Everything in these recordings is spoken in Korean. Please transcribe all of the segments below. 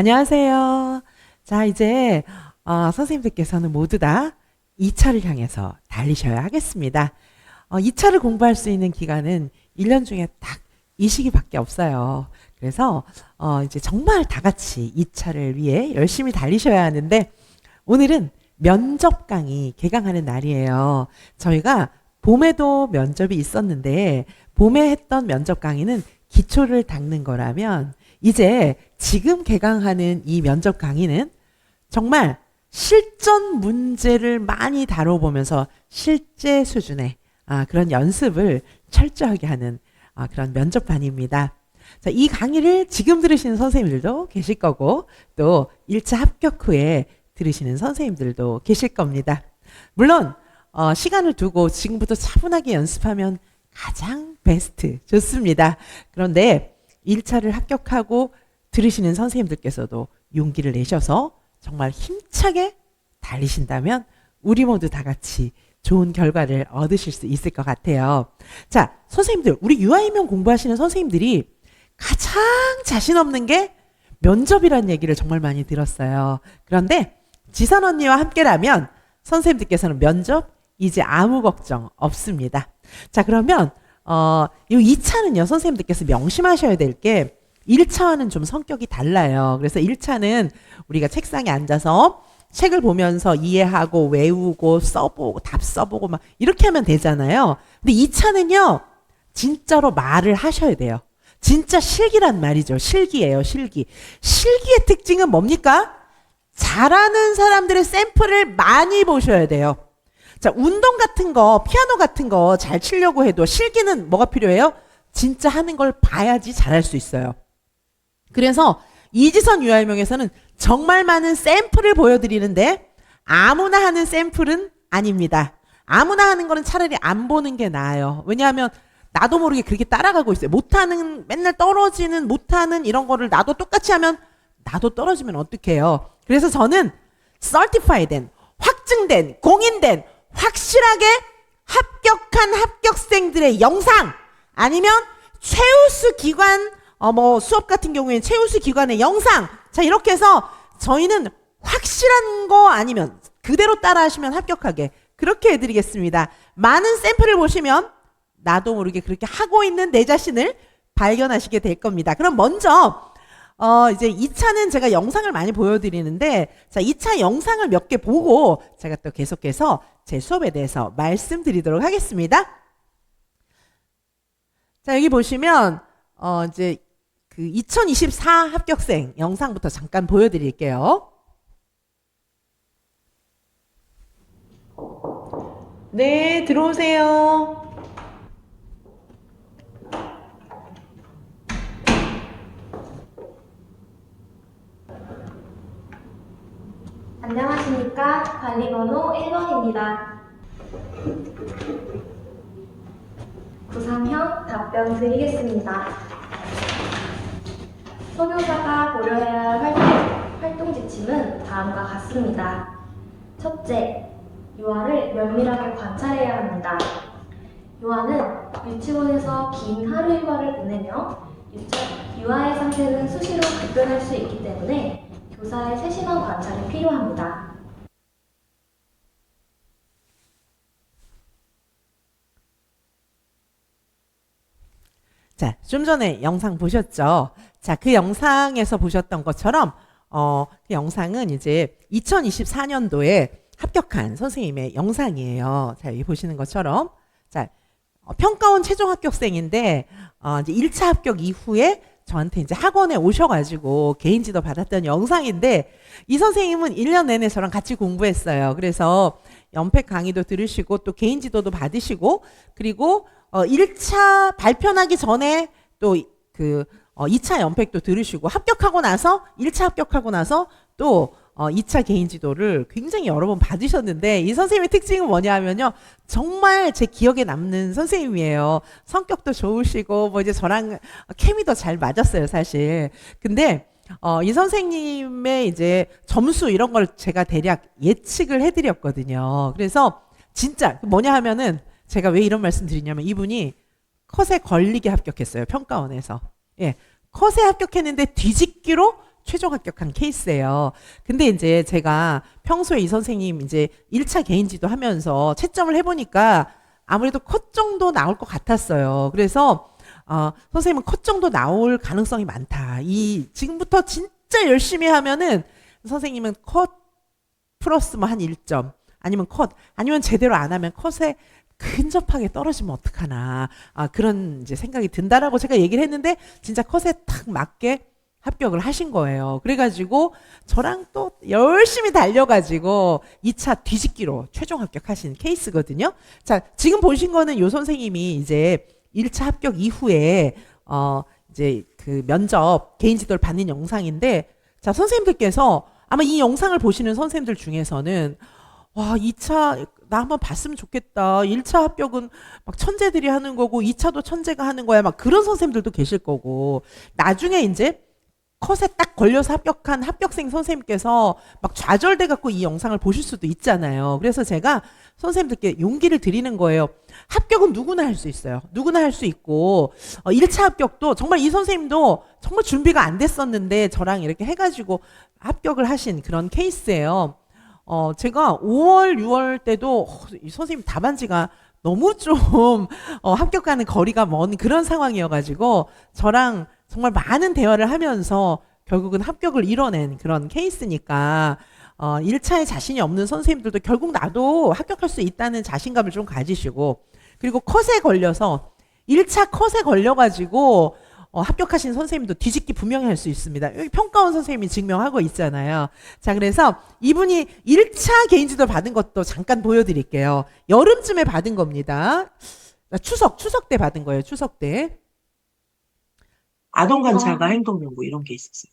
안녕하세요. 자, 이제 어, 선생님들께서는 모두 다 2차를 향해서 달리셔야 하겠습니다. 어, 2차를 공부할 수 있는 기간은 1년 중에 딱 이 시기밖에 없어요. 그래서 어, 이제 정말 다 같이 2차를 위해 열심히 달리셔야 하는데 오늘은 면접 강의 개강하는 날이에요. 저희가 봄에도 면접이 있었는데 봄에 했던 면접 강의는 기초를 닦는 거라면 이제 지금 개강하는 이 면접 강의는 정말 실전 문제를 많이 다뤄보면서 실제 수준의 아, 그런 연습을 철저하게 하는 아, 그런 면접반입니다. 자, 이 강의를 지금 들으시는 선생님들도 계실 거고 또 1차 합격 후에 들으시는 선생님들도 계실 겁니다. 물론 어, 시간을 두고 지금부터 차분하게 연습하면 가장 베스트 좋습니다. 그런데 1차를 합격하고 들으시는 선생님들께서도 용기를 내셔서 정말 힘차게 달리신다면 우리 모두 다 같이 좋은 결과를 얻으실 수 있을 것 같아요. 자, 선생님들, 우리 유아이명 공부하시는 선생님들이 가장 자신 없는 게 면접이라는 얘기를 정말 많이 들었어요. 그런데 지선 언니와 함께라면 선생님들께서는 면접 이제 아무 걱정 없습니다. 자, 그러면 어, 이 2차는요, 선생님들께서 명심하셔야 될 게 1차와는 좀 성격이 달라요. 그래서 1차는 우리가 책상에 앉아서 책을 보면서 이해하고 외우고 써보고 답 써보고 막 이렇게 하면 되잖아요. 근데 2차는요, 진짜로 말을 하셔야 돼요. 진짜 실기란 말이죠. 실기예요, 실기. 실기의 특징은 뭡니까? 잘하는 사람들의 샘플을 많이 보셔야 돼요. 자, 운동 같은 거, 피아노 같은 거 잘 치려고 해도 실기는 뭐가 필요해요? 진짜 하는 걸 봐야지 잘할 수 있어요. 그래서 이지선 유아일명에서는 정말 많은 샘플을 보여드리는데 아무나 하는 샘플은 아닙니다. 아무나 하는 거는 차라리 안 보는 게 나아요. 왜냐하면 나도 모르게 그렇게 따라가고 있어요. 못하는 맨날 떨어지는 못하는 이런 거를 나도 똑같이 하면 나도 떨어지면 어떡해요. 그래서 저는 certified된 확증된 공인된 확실하게 합격한 합격생들의 영상 아니면 최우수 기관 어 뭐 수업 같은 경우에는 최우수 기관의 영상 자 이렇게 해서 저희는 확실한 거 아니면 그대로 따라 하시면 합격하게 그렇게 해드리겠습니다. 많은 샘플을 보시면 나도 모르게 그렇게 하고 있는 내 자신을 발견하시게 될 겁니다. 그럼 먼저 어 이제 2차는 제가 영상을 많이 보여드리는데 자 2차 영상을 몇 개 보고 제가 또 계속해서 제 수업에 대해서 말씀드리도록 하겠습니다. 자 여기 보시면 어 이제 그 2024 합격생 영상부터 잠깐 보여드릴게요. 네 들어오세요. 안녕하십니까. 관리번호 1번입니다. 구상형 답변 드리겠습니다. 소교사가 고려해야 할 활동, 활동 지침은 다음과 같습니다. 첫째, 유아를 면밀하게 관찰해야 합니다. 유아는 유치원에서 긴 하루 일과를 보내며 유아의 상태는 수시로 급변할 수 있기 때문에 교사의 세심한 관찰이 필요합니다. 자, 좀 전에 영상 보셨죠? 자, 그 영상에서 보셨던 것처럼, 어, 그 영상은 이제 2024년도에 합격한 선생님의 영상이에요. 자, 여기 보시는 것처럼. 자, 어, 평가원 최종 합격생인데, 어, 이제 1차 합격 이후에 저한테 이제 학원에 오셔가지고 개인 지도 받았던 영상인데, 이 선생님은 1년 내내 저랑 같이 공부했어요. 그래서 연팩 강의도 들으시고, 또 개인 지도도 받으시고, 그리고 어, 1차 발표나기 전에 또그 어, 2차 연팩도 들으시고 합격하고 나서 1차 합격하고 나서 또 어, 2차 개인 지도를 굉장히 여러 번 받으셨는데 이 선생님의 특징은 뭐냐 하면요. 정말 제 기억에 남는 선생님이에요. 성격도 좋으시고 뭐 이제 저랑 케미도 잘 맞았어요, 사실. 근데 어, 이 선생님의 이제 점수 이런 걸 제가 대략 예측을 해드렸거든요. 그래서 진짜 뭐냐 하면은 제가 왜 이런 말씀 드리냐면 이분이 컷에 걸리게 합격했어요. 평가원에서. 예. 컷에 합격했는데 뒤집기로 최종 합격한 케이스예요. 근데 이제 제가 평소에 이 선생님 이제 1차 개인지도 하면서 채점을 해보니까 아무래도 컷 정도 나올 것 같았어요. 그래서 어, 선생님은 컷 정도 나올 가능성이 많다. 이 지금부터 진짜 열심히 하면은 선생님은 컷 플러스 뭐 한 1점 아니면 컷 아니면 제대로 안 하면 컷에 근접하게 떨어지면 어떡하나 아, 그런 이제 생각이 든다라고 제가 얘기를 했는데 진짜 컷에 탁 맞게 합격을 하신 거예요. 그래가지고 저랑 또 열심히 달려가지고 2차 뒤집기로 최종 합격하신 케이스거든요. 자, 지금 보신 거는 요 선생님이 이제 1차 합격 이후에 어 이제 그 면접 개인 지도를 받는 영상인데 자, 선생님들께서 아마 이 영상을 보시는 선생님들 중에서는 와, 2차 나 한번 봤으면 좋겠다. 1차 합격은 막 천재들이 하는 거고 2차도 천재가 하는 거야. 막 그런 선생님들도 계실 거고. 나중에 이제 컷에 딱 걸려서 합격한 합격생 선생님께서 막 좌절돼 갖고 이 영상을 보실 수도 있잖아요. 그래서 제가 선생님들께 용기를 드리는 거예요. 합격은 누구나 할 수 있어요. 누구나 할 수 있고 어, 1차 합격도 정말 이 선생님도 정말 준비가 안 됐었는데 저랑 이렇게 해 가지고 합격을 하신 그런 케이스예요. 어, 제가 5월, 6월 때도 어, 이 선생님 답안지가 너무 좀 어, 합격하는 거리가 먼 그런 상황이어 가지고 저랑 정말 많은 대화를 하면서 결국은 합격을 이뤄낸 그런 케이스니까 어, 1차에 자신이 없는 선생님들도 결국 나도 합격할 수 있다는 자신감을 좀 가지시고 그리고 컷에 걸려서 1차 컷에 걸려가지고 어, 합격하신 선생님도 뒤집기 분명히 할 수 있습니다. 여기 평가원 선생님이 증명하고 있잖아요. 자, 그래서 이분이 1차 개인지도 받은 것도 잠깐 보여드릴게요. 여름쯤에 받은 겁니다. 추석, 추석 때 받은 거예요. 추석 때. 아동 관찰과 행동 연구 이런 게 있었어요.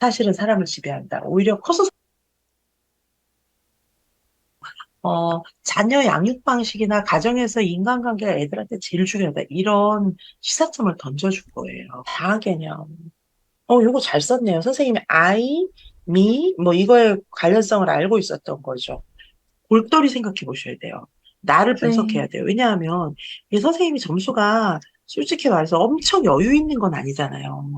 사실은 사람을 지배한다. 오히려 커서 어, 자녀 양육 방식이나 가정에서 인간관계가 애들한테 제일 중요하다. 이런 시사점을 던져줄 거예요. 다음 개념. 어, 요거 잘 썼네요. 선생님이 I, me, 뭐 이거의 관련성을 알고 있었던 거죠. 골똘히 생각해 보셔야 돼요. 나를 분석해야 돼요. 왜냐하면 이 선생님이 점수가 솔직히 말해서 엄청 여유 있는 건 아니잖아요.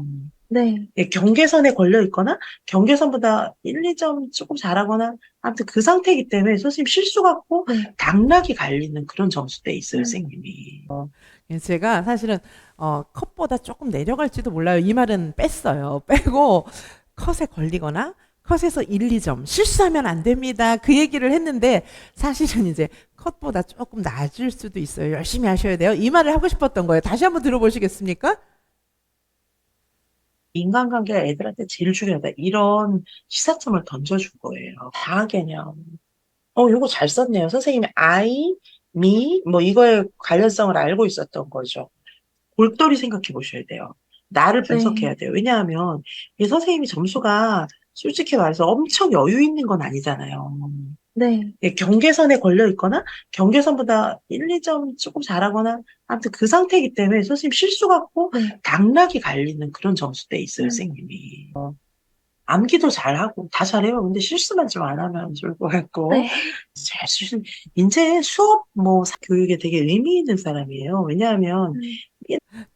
네. 예, 경계선에 걸려 있거나 경계선보다 1, 2점 조금 잘하거나 아무튼 그 상태이기 때문에 선생님 실수 갖고 네. 당락이 갈리는 그런 점수대 있어요, 음. 선생님이. 어, 예, 제가 사실은 어, 컷보다 조금 내려갈지도 몰라요. 이 말은 뺐어요. 빼고 컷에 걸리거나 컷에서 1, 2점 실수하면 안 됩니다. 그 얘기를 했는데 사실은 이제 컷보다 조금 낮을 수도 있어요. 열심히 하셔야 돼요. 이 말을 하고 싶었던 거예요. 다시 한번 들어보시겠습니까? 인간관계가 애들한테 제일 중요하다. 이런 시사점을 던져줄 거예요. 다음 개념. 어, 요거 잘 썼네요. 선생님이 I, me, 뭐 이거의 관련성을 알고 있었던 거죠. 골똘히 생각해 보셔야 돼요. 나를 네. 분석해야 돼요. 왜냐하면 이 선생님이 점수가 솔직히 말해서 엄청 여유 있는 건 아니잖아요. 네. 예, 경계선에 걸려 있거나 경계선보다 1, 2점 조금 잘하거나 아무튼 그 상태이기 때문에 선생님 실수 갖고 네. 당락이 갈리는 그런 점수대 있어요, 음. 선생님이. 어, 암기도 잘하고 다 잘해요. 근데 실수만 좀 안 하면 좋을 것 같고. 네. 사실 이제 수업 뭐 사- 교육에 되게 의미 있는 사람이에요. 왜냐하면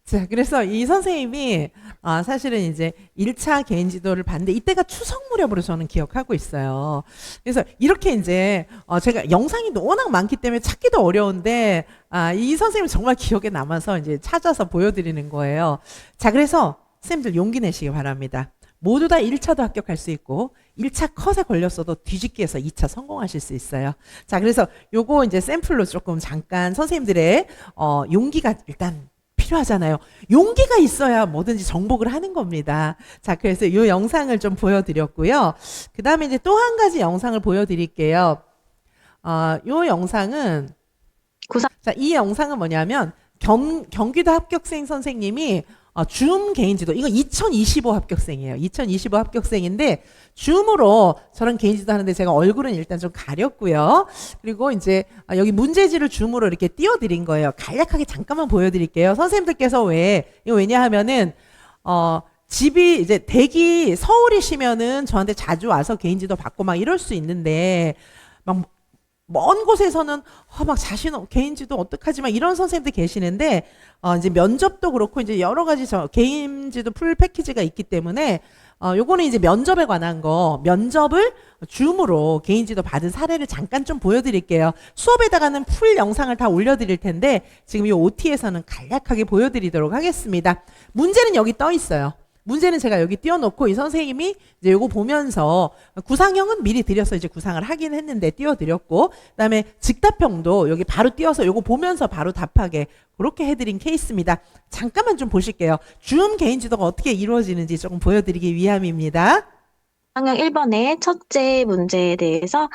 자, 그래서 이 선생님이 아, 사실은 이제 1차 개인 지도를 봤는데 이때가 추석 무렵으로 저는 기억하고 있어요. 그래서 이렇게 이제 어, 제가 영상이 워낙 많기 때문에 찾기도 어려운데 아, 이 선생님 정말 기억에 남아서 이제 찾아서 보여드리는 거예요. 자, 그래서 선생님들 용기 내시기 바랍니다. 모두 다 1차도 합격할 수 있고 1차 컷에 걸렸어도 뒤집기해서 2차 성공하실 수 있어요. 자, 그래서 요거 이제 샘플로 조금 잠깐 선생님들의 어, 용기가 일단 필요하잖아요. 용기가 있어야 뭐든지 정복을 하는 겁니다. 자, 그래서 이 영상을 좀 보여드렸고요. 그 다음에 이제 또 한 가지 영상을 보여드릴게요. 어, 이 영상은 구상- 자, 이 영상은 뭐냐면 경, 경기도 합격생 선생님이 어, 줌 개인지도 이거 2025 합격생이에요. 2025 합격생인데 줌으로 저런 개인지도 하는데 제가 얼굴은 일단 좀 가렸고요. 그리고 이제 아, 여기 문제지를 줌으로 이렇게 띄워드린 거예요. 간략하게 잠깐만 보여드릴게요. 선생님들께서 왜 이거 왜냐하면은 어 집이 이제 대기 서울이시면은 저한테 자주 와서 개인지도 받고 막 이럴 수 있는데 막 먼 곳에서는 어, 막 자신 없- 개인 지도 어떡하지 막 이런 선생님들 계시는데 어, 이제 면접도 그렇고 이제 여러 가지 저 개인 지도 풀 패키지가 있기 때문에 어, 요거는 이제 면접에 관한 거 면접을 줌으로 개인 지도 받은 사례를 잠깐 좀 보여드릴게요. 수업에다가는 풀 영상을 다 올려드릴 텐데 지금 이 OT에서는 간략하게 보여드리도록 하겠습니다. 문제는 여기 떠 있어요. 문제는 제가 여기 띄워놓고 이 선생님이 이제 요거 보면서 구상형은 미리 드려서 이제 구상을 하긴 했는데 띄워드렸고 그다음에 직답형도 여기 바로 띄워서 요거 보면서 바로 답하게 그렇게 해드린 케이스입니다. 잠깐만 좀 보실게요. 줌 개인 지도가 어떻게 이루어지는지 조금 보여드리기 위함입니다. 상형 1번의 첫째 문제에 대해서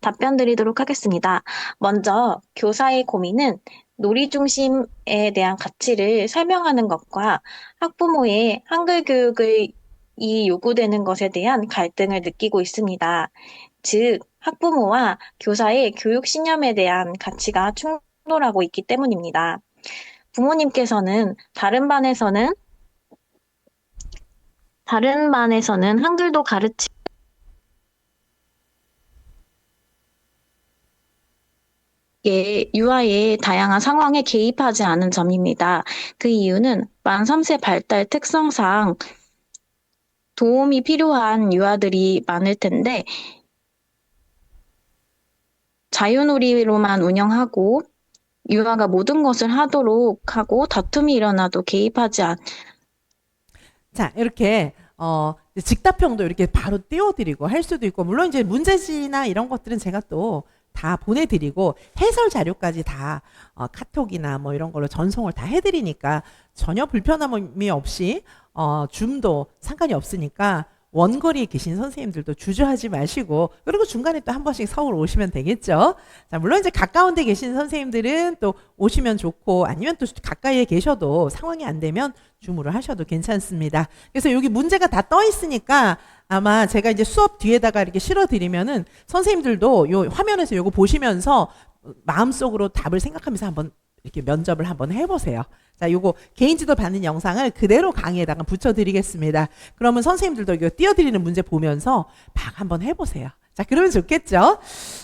답변 드리도록 하겠습니다. 먼저 교사의 고민은 놀이 중심에 대한 가치를 설명하는 것과 학부모의 한글 교육을 이 요구되는 것에 대한 갈등을 느끼고 있습니다. 즉, 학부모와 교사의 교육 신념에 대한 가치가 충돌하고 있기 때문입니다. 부모님께서는 다른 반에서는 다른 반에서는 한글도 가르치 예, 유아의 다양한 상황에 개입하지 않은 점입니다. 그 이유는 만 3세 발달 특성상 도움이 필요한 유아들이 많을 텐데 자유놀이로만 운영하고 유아가 모든 것을 하도록 하고 다툼이 일어나도 개입하지 않, 자, 이렇게 어 직답형도 이렇게 바로 띄워드리고 할 수도 있고 물론 이제 문제지나 이런 것들은 제가 또 다 보내드리고 해설 자료까지 다 어, 카톡이나 뭐 이런 걸로 전송을 다 해드리니까 전혀 불편함이 없이 어, 줌도 상관이 없으니까 원거리에 계신 선생님들도 주저하지 마시고 그리고 중간에 또 한 번씩 서울 오시면 되겠죠. 자, 물론 이제 가까운 데 계신 선생님들은 또 오시면 좋고 아니면 또 가까이에 계셔도 상황이 안 되면 줌으로 하셔도 괜찮습니다. 그래서 여기 문제가 다 떠 있으니까 아마 제가 이제 수업 뒤에다가 이렇게 실어 드리면은 선생님들도 요 화면에서 요거 보시면서 마음속으로 답을 생각하면서 한번 이렇게 면접을 한번 해보세요. 자, 요거 개인지도 받는 영상을 그대로 강의에다가 붙여드리겠습니다. 그러면 선생님들도 이거 띄워드리는 문제 보면서 막 한번 해보세요. 자, 그러면 좋겠죠?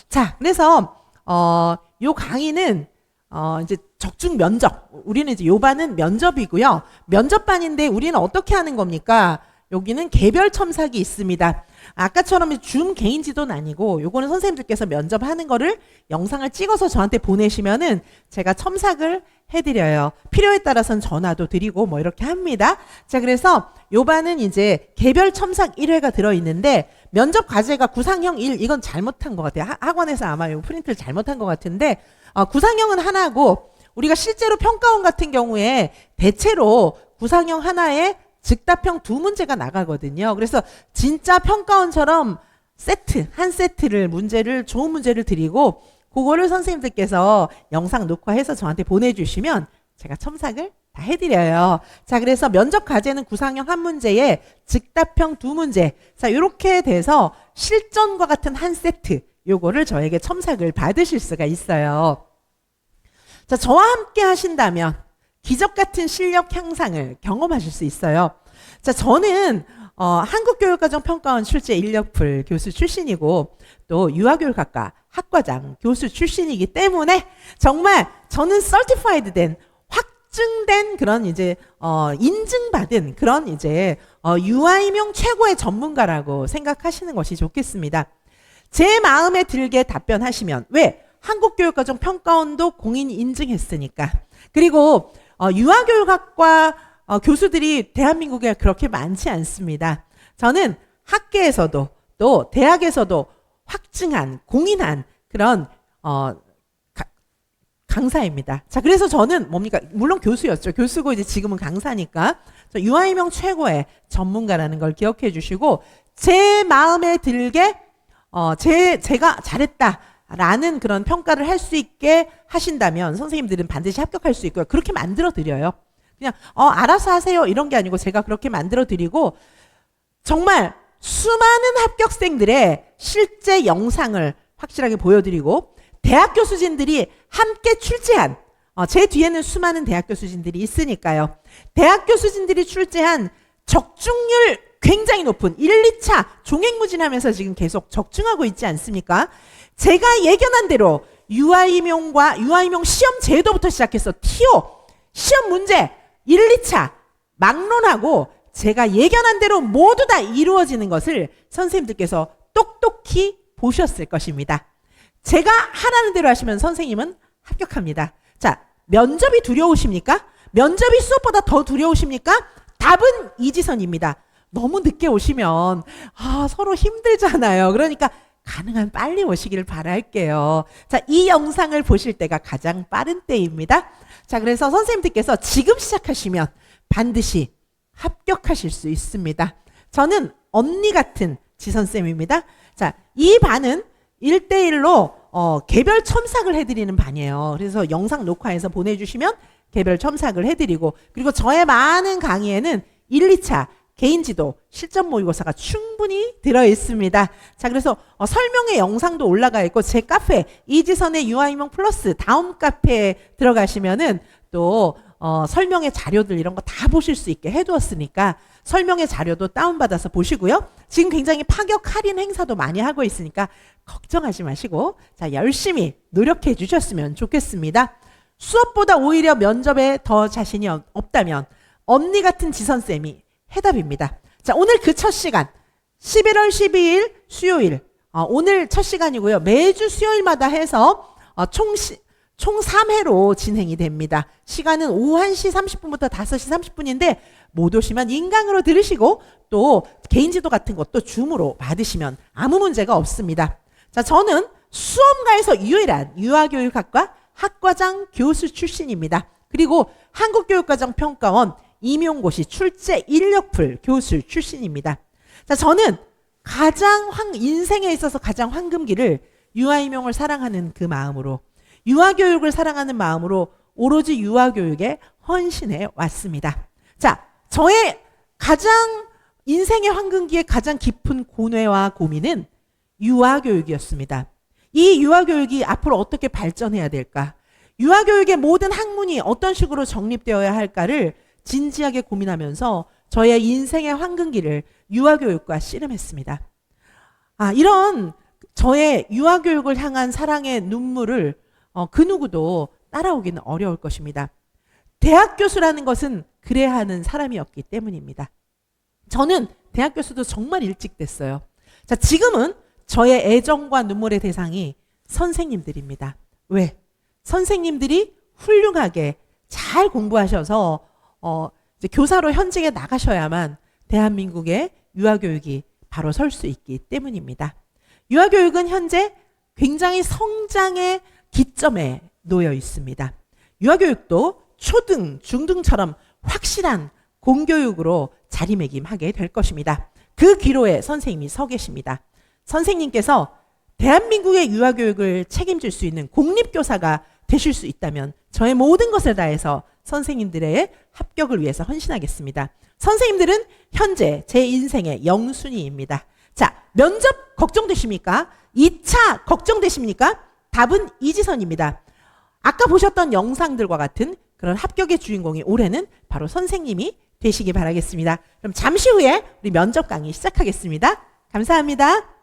자, 그래서, 어, 요 강의는, 어, 이제 적중 면접. 우리는 이제 요반은 면접이고요. 면접반인데 우리는 어떻게 하는 겁니까? 여기는 개별 첨삭이 있습니다. 아까처럼 줌 개인 지도는 아니고 요거는 선생님들께서 면접하는 거를 영상을 찍어서 저한테 보내시면은 제가 첨삭을 해드려요. 필요에 따라서는 전화도 드리고 뭐 이렇게 합니다. 자, 그래서 요반은 이제 개별 첨삭 1회가 들어있는데 면접 과제가 구상형 1 이건 잘못한 것 같아요. 하- 학원에서 아마 요 프린트를 잘못한 것 같은데 어, 구상형은 하나고 우리가 실제로 평가원 같은 경우에 대체로 구상형 하나에 즉답형 두 문제가 나가거든요. 그래서 진짜 평가원처럼 세트, 한 세트를 문제를, 좋은 문제를 드리고, 그거를 선생님들께서 영상 녹화해서 저한테 보내주시면 제가 첨삭을 다 해드려요. 자, 그래서 면접 과제는 구상형 한 문제에 즉답형 두 문제. 자, 이렇게 돼서 실전과 같은 한 세트. 요거를 저에게 첨삭을 받으실 수가 있어요. 자, 저와 함께 하신다면 기적 같은 실력 향상을 경험하실 수 있어요. 자, 저는 어, 한국교육과정평가원 출제 인력풀 교수 출신이고 또 유아교육학과 학과장 교수 출신이기 때문에 정말 저는 설티파이드 된 확증된 그런 이제 어, 인증받은 그런 이제 어, 유아임용 최고의 전문가라고 생각하시는 것이 좋겠습니다. 제 마음에 들게 답변하시면 왜 한국교육과정 평가원도 공인 인증했으니까 그리고 어, 유아교육학과 어, 교수들이 대한민국에 그렇게 많지 않습니다. 저는 학계에서도 또 대학에서도 확증한 공인한 그런 어, 가- 강사입니다. 자, 그래서 저는 뭡니까? 물론 교수였죠. 교수고 이제 지금은 강사니까. 저 유아이명 최고의 전문가라는 걸 기억해 주시고 제 마음에 들게 어, 제, 제가 잘했다. 라는 그런 평가를 할 수 있게 하신다면 선생님들은 반드시 합격할 수 있고요. 그렇게 만들어 드려요. 그냥, 어, 알아서 하세요. 이런 게 아니고 제가 그렇게 만들어 드리고 정말 수많은 합격생들의 실제 영상을 확실하게 보여드리고 대학 교수진들이 함께 출제한 어, 제 뒤에는 수많은 대학 교수진들이 있으니까요. 대학 교수진들이 출제한 적중률 굉장히 높은 1, 2차 종횡무진하면서 지금 계속 적중하고 있지 않습니까? 제가 예견한 대로 유아임용과 유아임용 시험 제도부터 시작해서 TO 시험 문제 1, 2차 막론하고 제가 예견한 대로 모두 다 이루어지는 것을 선생님들께서 똑똑히 보셨을 것입니다. 제가 하라는 대로 하시면 선생님은 합격합니다. 자, 면접이 두려우십니까? 면접이 수업보다 더 두려우십니까? 답은 이지선입니다. 너무 늦게 오시면 아, 서로 힘들잖아요. 그러니까 가능한 빨리 오시기를 바랄게요. 자, 이 영상을 보실 때가 가장 빠른 때입니다. 자, 그래서 선생님들께서 지금 시작하시면 반드시 합격하실 수 있습니다. 저는 언니 같은 지선쌤입니다. 자, 이 반은 1대1로 어, 개별 첨삭을 해드리는 반이에요. 그래서 영상 녹화해서 보내주시면 개별 첨삭을 해드리고 그리고 저의 많은 강의에는 1, 2차 개인 지도 실전 모의고사가 충분히 들어 있습니다. 자, 그래서 어, 설명의 영상도 올라가 있고 제 카페 이지선의 유아이명 플러스 다음 카페에 들어가시면은 또 어, 설명의 자료들 이런 거 다 보실 수 있게 해두었으니까 설명의 자료도 다운받아서 보시고요. 지금 굉장히 파격 할인 행사도 많이 하고 있으니까 걱정하지 마시고 자 열심히 노력해 주셨으면 좋겠습니다. 수업보다 오히려 면접에 더 자신이 없- 없다면 언니 같은 지선쌤이 해답입니다. 자 오늘 그 첫 시간 11월 12일 수요일 어, 오늘 첫 시간이고요. 매주 수요일마다 해서 어, 총, 시, 총 3회로 진행이 됩니다. 시간은 오후 1시 30분부터 5시 30분인데 못 오시면 인강으로 들으시고 또 개인 지도 같은 것도 줌으로 받으시면 아무 문제가 없습니다. 자, 저는 수험가에서 유일한 유아교육학과 학과장 교수 출신입니다. 그리고 한국교육과정 평가원 임용고시 출제 인력풀 교수 출신입니다. 자, 저는 가장 황, 인생에 있어서 가장 황금기를 유아임용을 사랑하는 그 마음으로 유아교육을 사랑하는 마음으로 오로지 유아교육에 헌신해 왔습니다. 자, 저의 가장 인생의 황금기의 가장 깊은 고뇌와 고민은 유아교육이었습니다. 이 유아교육이 앞으로 어떻게 발전해야 될까? 유아교육의 모든 학문이 어떤 식으로 정립되어야 할까를 진지하게 고민하면서 저의 인생의 황금기를 유아교육과 씨름했습니다. 아, 이런 저의 유아교육을 향한 사랑의 눈물을 어, 그 누구도 따라오기는 어려울 것입니다. 대학 교수라는 것은 그래야 하는 사람이었기 때문입니다. 저는 대학 교수도 정말 일찍 됐어요. 자, 지금은 저의 애정과 눈물의 대상이 선생님들입니다. 왜? 선생님들이 훌륭하게 잘 공부하셔서 어, 이제 교사로 현직에 나가셔야만 대한민국의 유아교육이 바로 설 수 있기 때문입니다. 유아교육은 현재 굉장히 성장의 기점에 놓여 있습니다. 유아교육도 초등, 중등처럼 확실한 공교육으로 자리매김하게 될 것입니다. 그 기로에 선생님이 서 계십니다. 선생님께서 대한민국의 유아교육을 책임질 수 있는 공립교사가 되실 수 있다면 저의 모든 것을 다해서 선생님들의 합격을 위해서 헌신하겠습니다. 선생님들은 현재 제 인생의 영순위입니다. 자, 면접 걱정되십니까? 2차 걱정되십니까? 답은 이지선입니다. 아까 보셨던 영상들과 같은 그런 합격의 주인공이 올해는 바로 선생님이 되시기 바라겠습니다. 그럼 잠시 후에 우리 면접 강의 시작하겠습니다. 감사합니다.